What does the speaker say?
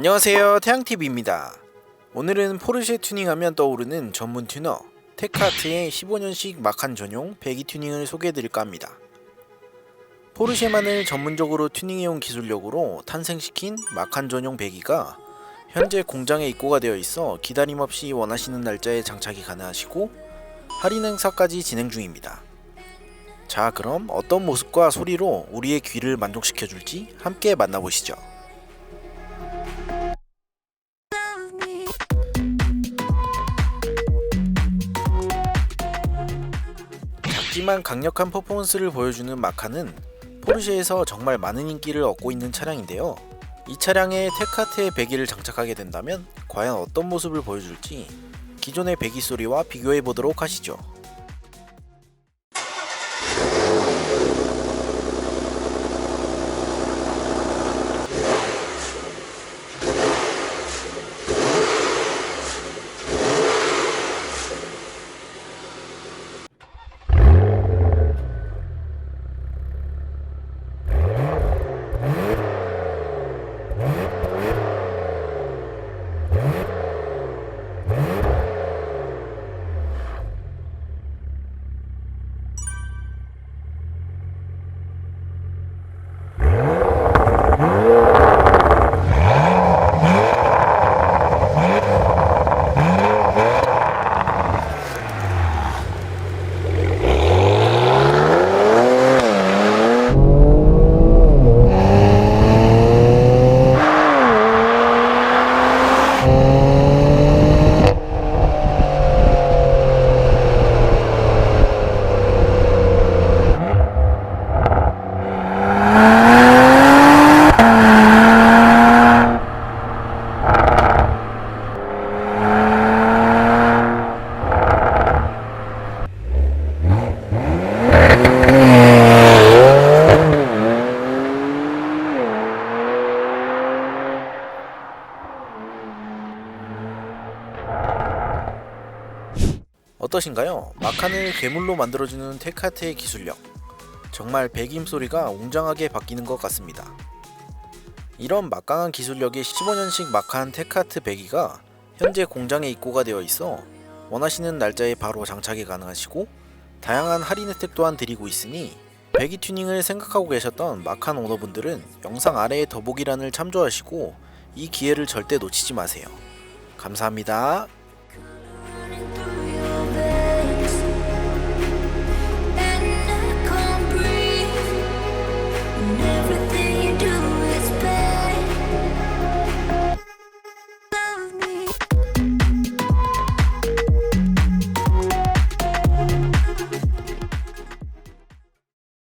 안녕하세요. 태양TV입니다. 오늘은 포르쉐 튜닝하면 떠오르는 전문 튜너 테카트의 15년식 마칸 전용 배기 튜닝을 소개해드릴까 합니다. 포르쉐만을 전문적으로 튜닝해온 기술력으로 탄생시킨 마칸 전용 배기가 현재 공장에 입고가 되어 있어 기다림 없이 원하시는 날짜에 장착이 가능하시고 할인 행사까지 진행 중입니다. 자 그럼 어떤 모습과 소리로 우리의 귀를 만족시켜줄지 함께 만나보시죠 작지만 강력한 퍼포먼스를 보여주는 마카는 포르쉐에서 정말 많은 인기를 얻고 있는 차량인데요. 이 차량에 테카트의 배기를 장착하게 된다면 과연 어떤 모습을 보여줄지 기존의 배기 소리와 비교해 보도록 하시죠. 어떠신가요? 마칸을 괴물로 만들어주는 테카트의 기술력. 정말 배기음 소리가 웅장하게 바뀌는 것 같습니다. 이런 막강한 기술력의 15년식 마칸 테카트 배기가 현재 공장에 입고가 되어 있어 원하시는 날짜에 바로 장착이 가능하시고 다양한 할인 혜택 또한 드리고 있으니 배기 튜닝을 생각하고 계셨던 마칸 오너분들은 영상 아래의 더보기란을 참조하시고 이 기회를 절대 놓치지 마세요. 감사합니다.